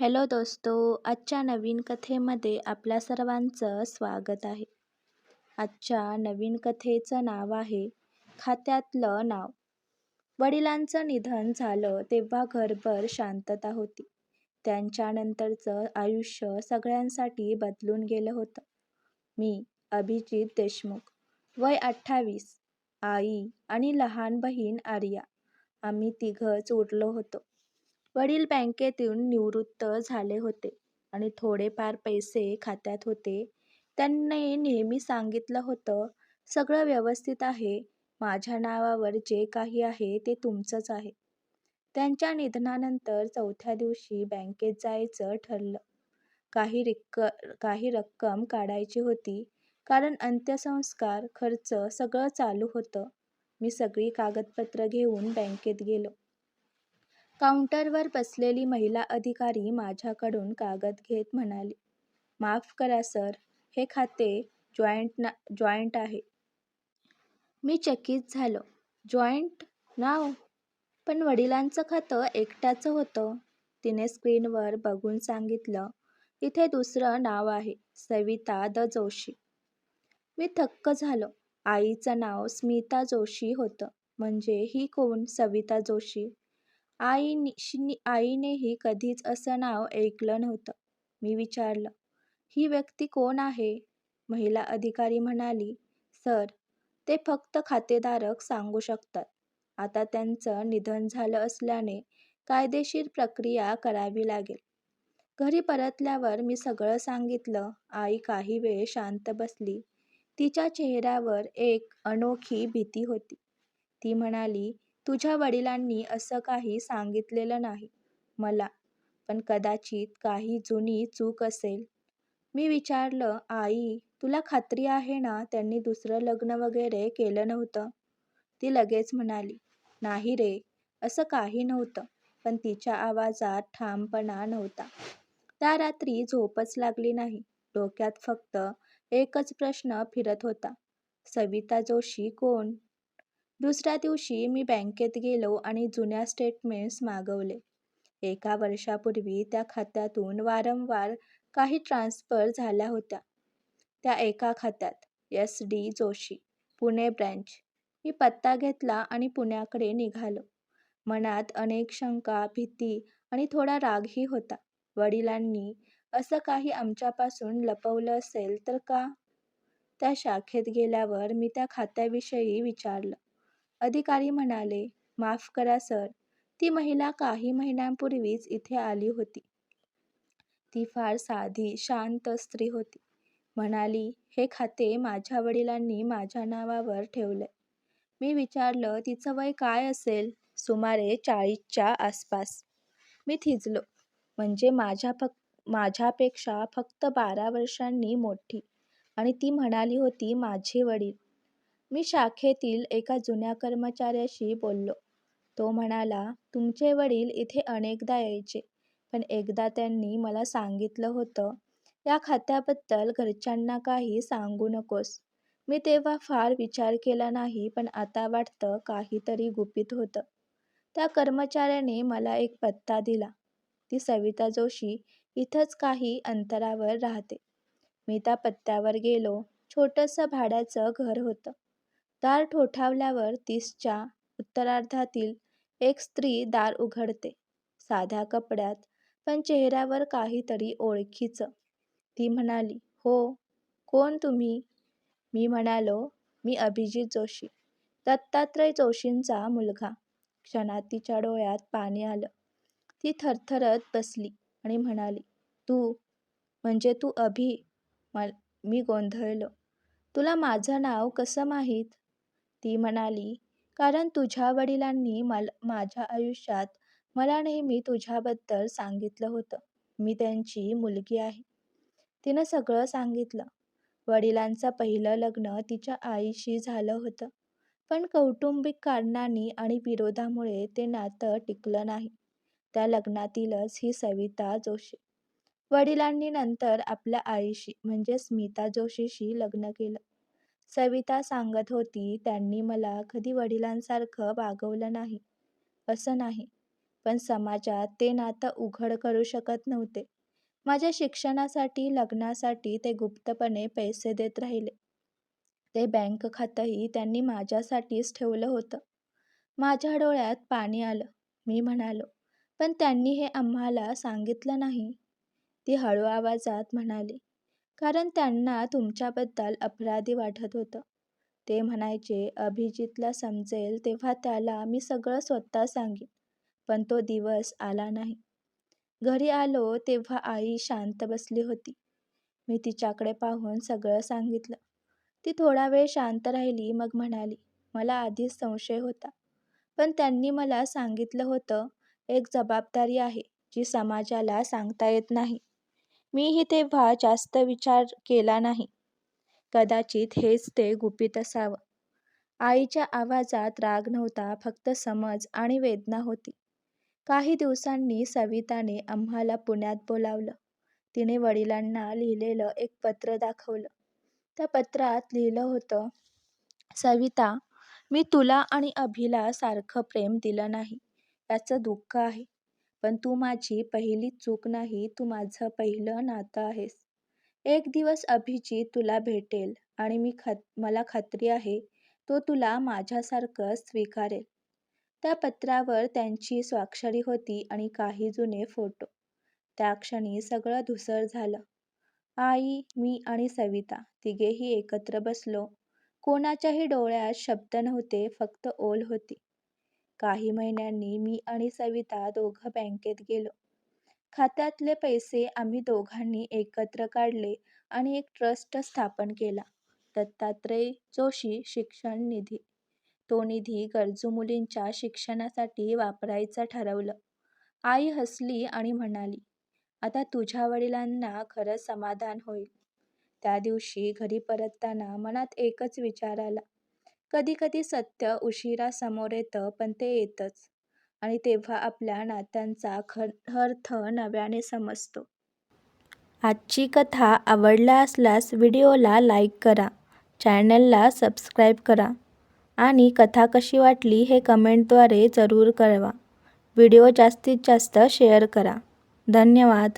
Hello दोस्तो आजच्या नवीन कथेमध्ये आपल्या सर्वांचं स्वागत आहे. आजच्या नवीन कथेचं नाव आहे खात्यातलं नाव. वडिलांचं निधन झालं तेव्हा घरभर शांतता होती. त्यांच्यानंतरचं आयुष्य सगळ्यांसाठी बदलून गेलं होतं. मी अभिजित देशमुख वय अठ्ठावीस आई आणि लहान बहीण आर्या. आम्ही तिघंच उरलो होतो. वडील बँकेतून निवृत्त झाले होते आणि थोडेफार पैसे खात्यात होते. त्यांनी नेहमी सांगितलं होतं सगळं व्यवस्थित आहे. माझ्या नावावर जे काही आहे ते तुमचंच आहे. त्यांच्या निधनानंतर चौथ्या दिवशी बँकेत जायचं ठरलं. काही रिक्क काही रक्कम काढायची होती कारण अंत्यसंस्कार खर्च सगळं चालू होतं. मी सगळी कागदपत्र घेऊन बँकेत गेलो. काउंटरवर बसलेली महिला अधिकारी माझ्याकडून कागद घेत म्हणाली माफ करा सर. हे खाते जॉईंट ना जॉईंट आहे. मी चकित झालो. जॉईंट नाव? पण वडिलांचं खातं एकट्याचं होतं. तिने स्क्रीनवर बघून सांगितलं इथे दुसरं नाव आहे सविता द जोशी. मी थक्क झालो. आईचं नाव स्मिता जोशी होतं. म्हणजे ही कोण? सविता जोशी. आईनी आईनेही कधीच असं नाव ऐकलं नव्हतं. मी विचारलं ही व्यक्ती कोण आहे? महिला अधिकारी म्हणाली सर ते फक्त खातेधारक सांगू शकतात. आता त्यांचं निधन झालं असल्याने कायदेशीर प्रक्रिया करावी लागेल. घरी परतल्यावर मी सगळं सांगितलं. आई काही वेळ शांत बसली. तिच्या चेहऱ्यावर एक अनोखी भीती होती. ती म्हणाली तुझ्या वडिलांनी असं काही सांगितलेलं नाही. मला. पण कदाचित काही जुनी चूक असेल. मी विचारलं आई तुला खात्री आहे ना त्यांनी दुसरं लग्न वगैरे केलं नव्हतं? ती लगेच म्हणाली नाही रे असं काही नव्हतं. पण तिच्या आवाजात ठामपणा नव्हता. त्या रात्री झोपच लागली नाही. डोक्यात फक्त एकच प्रश्न फिरत होता. सविता जोशी कोण? दुसऱ्या दिवशी मी बँकेत गेलो आणि जुन्या स्टेटमेंट्स मागवले. एका वर्षापूर्वी त्या खात्यातून वारंवार काही ट्रान्सफर झाल्या होत्या. त्या एका खात्यात S D Joshi Pune branch मी पत्ता घेतला आणि पुण्याकडे निघालो. मनात अनेक शंका भीती आणि थोडा रागही होता. वडिलांनी असं काही आमच्यापासून लपवलं असेल तर का? त्या शाखेत गेल्यावर मी त्या खात्याविषयी विचारलं. अधिकारी म्हणाले माफ करा सर. ती महिला काही महिन्यांपूर्वीच इथे आली होती. ती फार साधी शांत स्त्री होती. म्हणाली हे खाते माझ्या वडिलांनी माझ्या नावावर ठेवलंय. मी विचारलं तिचं वय काय असेल? सुमारे चाळीसच्या आसपास. मी थिजलो. म्हणजे माझ्या फक माझ्यापेक्षा फक्त बारा वर्षांनी मोठी. आणि ती म्हणाली होती माझे वडील मी शाखेतील एका जुन्या कर्मचाऱ्याशी बोललो. तो म्हणाला तुमचे वडील इथे अनेकदा यायचे पण एकदा त्यांनी मला सांगितलं होतं या खात्याबद्दल घरच्यांना काही सांगू नकोस. मी तेव्हा फार विचार केला नाही पण आता वाटतं काहीतरी गुपित होतं. त्या कर्मचाऱ्याने मला एक पत्ता दिला. ती सविता जोशी इथंच काही अंतरावर राहते. मी त्या पत्त्यावर गेलो. छोटंसं भाड्याचं घर होतं. दार ठोठावल्यावर तीसच्या उत्तरार्धातील एक स्त्री दार उघडते. साध्या कपड्यात पण चेहऱ्यावर काहीतरी ओळखीचं. ती म्हणाली हो कोण तुम्ही? मी म्हणालो मी अभिजित जोशी दत्तात्रय जोशींचा मुलगा. क्षणात तिच्या डोळ्यात पाणी आलं. ती थरथरत बसली आणि म्हणाली तू म्हणजे तू अभि? मी गोंधळलो. तुला माझं नाव कसं माहीत? ती म्हणाली कारण तुझ्या वडिलांनी मला माझ्या आयुष्यात मला नेहमी तुझ्याबद्दल सांगितलं होतं. मी त्यांची मुलगी आहे. तिनं सगळं सांगितलं. वडिलांचं पहिलं लग्न तिच्या आईशी झालं होतं. पण कौटुंबिक कारणांनी आणि विरोधामुळे ते नातं टिकलं नाही. त्या लग्नातीलच ही सविता जोशी. वडिलांनी नंतर आपल्या आईशी म्हणजे स्मिता जोशीशी लग्न केलं. सविता सांगत होती त्यांनी मला कधी वडिलांसारखं वागवलं नाही असं नाही पण समाजात ते नातं उघड करू शकत नव्हते. माझ्या शिक्षणासाठी, लग्नासाठी ते गुप्तपणे पैसे देत राहिले. ते बँक खातंही त्यांनी माझ्यासाठीच ठेवलं होतं. माझ्या डोळ्यात पाणी आलं. मी म्हणालो, पण त्यांनी हे आम्हाला सांगितलं नाही. ती हळू आवाजात म्हणाली, कारण त्यांना तुमच्याबद्दल अपराधी वाटत होतं. ते म्हणायचे अभिजीतला समजेल तेव्हा त्याला मी सगळं स्वतः सांगेन पण तो दिवस आला नाही. घरी आलो तेव्हा आई शांत बसली होती. मी तिच्याकडे पाहून सगळं सांगितलं. ती थोडा वेळ शांत राहिली मग म्हणाली, मला आधीच संशय होता. पण त्यांनी मला सांगितलं होतं, एक जबाबदारी आहे, जी समाजाला सांगता येत नाही. मीही तेव्हा जास्त विचार केला नाही. कदाचित हेच ते गुपित असावं. आईच्या आवाजात राग नव्हता, फक्त समज आणि वेदना होती. काही दिवसांनी सविताने आम्हाला पुण्यात बोलावलं. तिने वडिलांना लिहिलेलं एक पत्र दाखवलं. त्या पत्रात लिहिलं होतं, सविता, मी तुला आणि अभिला सारखं प्रेम दिलं नाही, याचं दुःख आहे. पण तू माझी पहिली चूक नाही, तू माझं पहिलं नातं आहेस. एक दिवस अभिजीत तुला भेटेल आणि मी खात मला खात्री आहे, तो तुला माझ्यासारखं स्वीकारेल. त्या पत्रावर त्यांची स्वाक्षरी होती आणि काही जुने फोटो. त्या क्षणी सगळं धुसर झालं. आई, मी आणि सविता तिघेही एकत्र बसलो. कोणाच्याही डोळ्यात शब्द नव्हते, फक्त ओल होती. काही महिन्यांनी मी आणि सविता दोघं बँकेत गेलो. खात्यातले पैसे आम्ही दोघांनी एकत्र काढले आणि एक ट्रस्ट स्थापन केला, दत्तात्रय जोशी शिक्षण निधी. तो निधी गरजू मुलींच्या शिक्षणासाठी वापरायचं ठरवलं. आई हसली आणि म्हणाली, आता तुझ्या वडिलांना खरं समाधान होईल. त्या दिवशी घरी परतताना मनात एकच विचार आला, कधी कधी सत्य उशिरा समोर येतं, पण ते येतंच. आणि तेव्हा आपल्या नात्यांचा ख अर्थ नव्याने समजतो. आजची कथा आवडला असल्यास व्हिडिओला लाईक करा, चॅनलला सबस्क्राईब करा आणि कथा कशी वाटली हे कमेंटद्वारे जरूर कळवा. व्हिडिओ जास्तीत जास्त शेअर करा. धन्यवाद.